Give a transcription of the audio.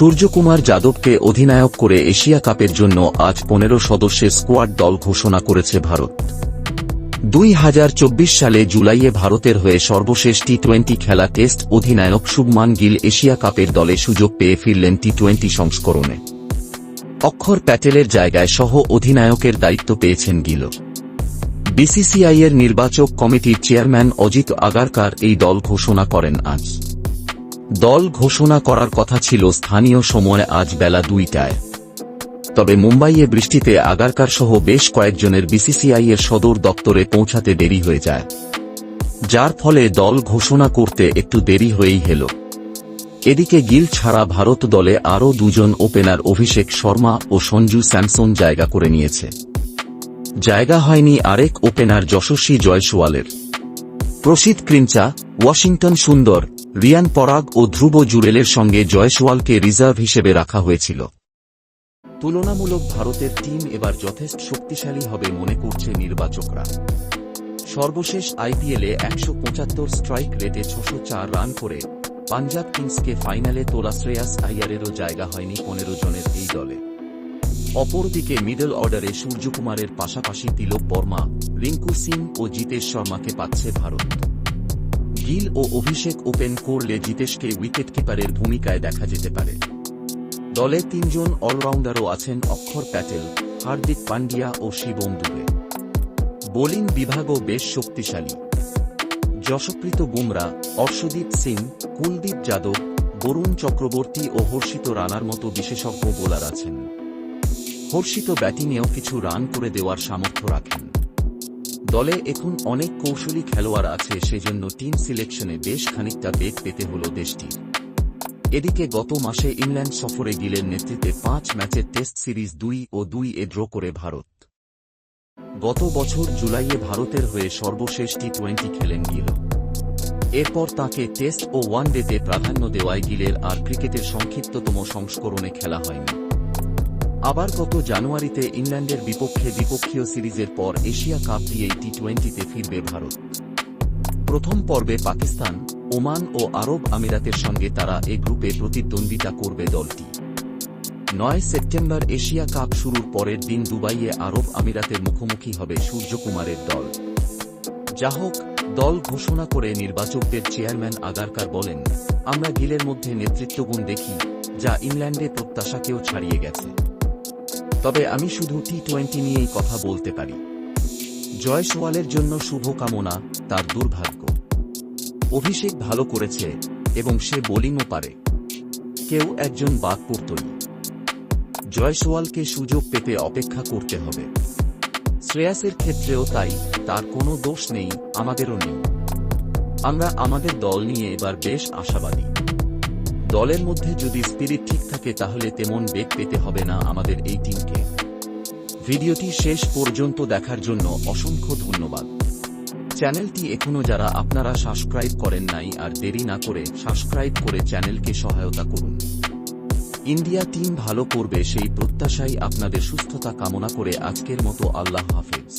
সূর্যকুমার যাদবকে অধিনায়ক করে এশিয়া কাপের জন্য আজ পনেরো সদস্যের স্কোয়াড দল ঘোষণা করেছে ভারত। দুই হাজার চব্বিশ সালে জুলাইয়ে ভারতের হয়ে সর্বশেষ টি টোয়েন্টি খেলা টেস্ট অধিনায়ক শুভমান গিল এশিয়া কাপের দলে সুযোগ পেয়ে ফিরলেন টি টোয়েন্টি সংস্করণে। অক্ষর প্যাটেলের জায়গায় সহ অধিনায়কের দায়িত্ব পেয়েছেন গিল বিসিসিআইয়ের নির্বাচক কমিটির চেয়ারম্যান অজিত আগারকার এই দল ঘোষণা করেন আজ। দল ঘোষণা করার কথা ছিল স্থানীয় সময় আজ বেলা দুইটায়। তবে মুম্বাইয়ে বৃষ্টিতে আগারকার সহ বেশ কয়েকজনের বিসিসিআই এর সদর দপ্তরে পৌঁছাতে দেরি হয়ে যায়। যার ফলে দল ঘোষণা করতে একটু দেরি হয়েই হেল এদিকে গিল ছাড়া ভারত দলে আরও দুজন ওপেনার অভিষেক শর্মা ও সঞ্জু স্যামসন জায়গা করে নিয়েছে। জায়গা হয়নি আরেক ওপেনার যশস্বী জয়সওয়ালের। প্রসিদ ক্রিমচা, ওয়াশিংটন সুন্দর রিয়ান পরাগ ও ধ্রুব জুরেলের সঙ্গে জয়সওয়ালকে রিজার্ভ হিসেবে রাখা হয়েছিল। তুলনামূলক ভারতের টিম এবার যথেষ্ট শক্তিশালী হবে মনে করছে নির্বাচকরা। সর্বশেষ আইপিএলে একশো পঁচাত্তর স্ট্রাইক রেটে ছশো চার রান করে পাঞ্জাব কিংসকে ফাইনালে তোলা শ্রেয়াস আইয়ারেরও জায়গা হয়নি পনেরো জনের এই দলে। অপরদিকে মিডল অর্ডারে সূর্যকুমারের পাশাপাশি তিলক বর্মা, রিঙ্কু সিং ও জিতেশ শর্মাকে পাচ্ছে ভারত। গিল ও অভিষেক ওপেন করলে জিতেশকে উইকেটকিপারের ভূমিকায় দেখা যেতে পারে। দলে তিনজন অলরাউন্ডারও আছেন অক্ষর প্যাটেল, হার্দিক পান্ডিয়া ও শিবম দুবে। বোলিং বিভাগও বেশ শক্তিশালী। যশপ্রীত বুমরা, অর্শদীপ সিং, কুলদীপ যাদব, বরুণ চক্রবর্তী ও হর্ষিত রানার মতো বিশেষজ্ঞ বোলার আছেন। হর্ষিত ব্যাটিংয়েও কিছু রান করে দেওয়ার সামর্থ্য রাখেন। দলে এখন অনেক কৌশলী খেলোয়াড় আছে, সেজন্য টিম সিলেকশনে বেশ খানিকটা বেগ পেতে হল দেশটির। এদিকে গত মাসে ইংল্যান্ড সফরে গিলের নেতৃত্বে পাঁচ ম্যাচের টেস্ট সিরিজ দুই ও দুই এ ড্র করে ভারত। গত বছর জুলাইয়ে ভারতের হয়ে সর্বশেষ টি টোয়েন্টি খেলেন গিল। এরপর তাকে টেস্ট ও ওয়ান ডেতে প্রাধান্য দেওয়ায় গিলের আর ক্রিকেটের সংক্ষিপ্ততম সংস্করণে খেলা হয়নি। আবার গত জানুয়ারিতে ইংল্যান্ডের বিপক্ষে দ্বিপক্ষীয় সিরিজের পর এশিয়া কাপ দিয়েই টি টোয়েন্টিতে ফিরবে ভারত। প্রথম পর্বে পাকিস্তান, ওমান ও আরব আমিরাতের সঙ্গে তারা এ গ্রুপে প্রতিদ্বন্দ্বিতা করবে দলটি। নয় সেপ্টেম্বর এশিয়া কাপ শুরুর পরের দিন দুবাইয়ে আরব আমিরাতের মুখোমুখি হবে সূর্যকুমারের দল। যা হোক, দল ঘোষণা করে নির্বাচকদের চেয়ারম্যান আগারকার বলেন, আমরা গিলের মধ্যে নেতৃত্বগুণ দেখি, যা ইংল্যান্ডে প্রত্যাশাকেও ছাড়িয়ে গেছে। তবে আমি শুধু টি টোয়েন্টি নিয়েই কথা বলতে পারি। জয়সওয়ালের জন্য শুভকামনা, তার দুর্ভাগ্য। অভিষেক ভালো করেছে, এবং সে বোলিংও পারে। কেউ একজন বাদ পড়তই জয়সওয়ালকে সুযোগ পেতে অপেক্ষা করতে হবে। শ্রেয়াসের ক্ষেত্রেও তাই, তার কোনো দোষ নেই, আমাদেরও নেই। আমরা আমাদের দল নিয়ে এবার বেশ আশাবাদী। দলের মধ্যে যদি স্পিরিট ঠিক থাকে, তাহলে তেমন বেগ পেতে হবে না আমাদের এই টিমকে ভিডিওটি শেষ পর্যন্ত দেখার জন্য অসংখ্য ধন্যবাদ। চ্যানেলটি এখনও যারা আপনারা সাবস্ক্রাইব করেন নাই আর দেরি না করে সাবস্ক্রাইব করে চ্যানেলকে সহায়তা করুন। ইন্ডিয়া টিম ভালো করবে সেই প্রত্যাশাই আপনাদের সুস্থতা কামনা করে আজকের মতো আল্লাহ হাফেজ।